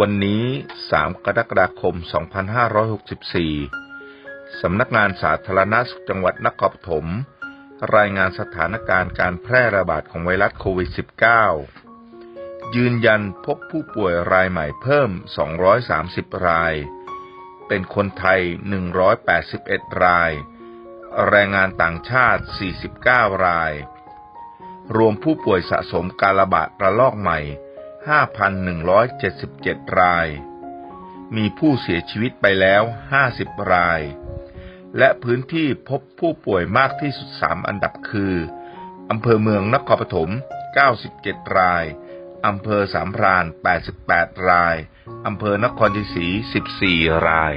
วันนี้ 3 กรกฎาคม 2564 สำนักงานสาธารณสุขจังหวัดนครปฐมรายงานสถานการณ์การแพร่ระบาดของไวรัสโควิด -19 ยืนยันพบผู้ป่วยรายใหม่เพิ่ม 230 ราย เป็นคนไทย 181 ราย แรงงานต่างชาติ 49 ราย รวมผู้ป่วยสะสมการระบาดระลอกใหม่ 5,177 ราย มีผู้เสียชีวิตไปแล้ว 50 ราย และพื้นที่พบผู้ป่วยมากที่สุด 3 อันดับคืออำเภอเมืองนครปฐม 97 ราย อำเภอสามพราน 88 ราย อำเภอนครชัยศรี 14 ราย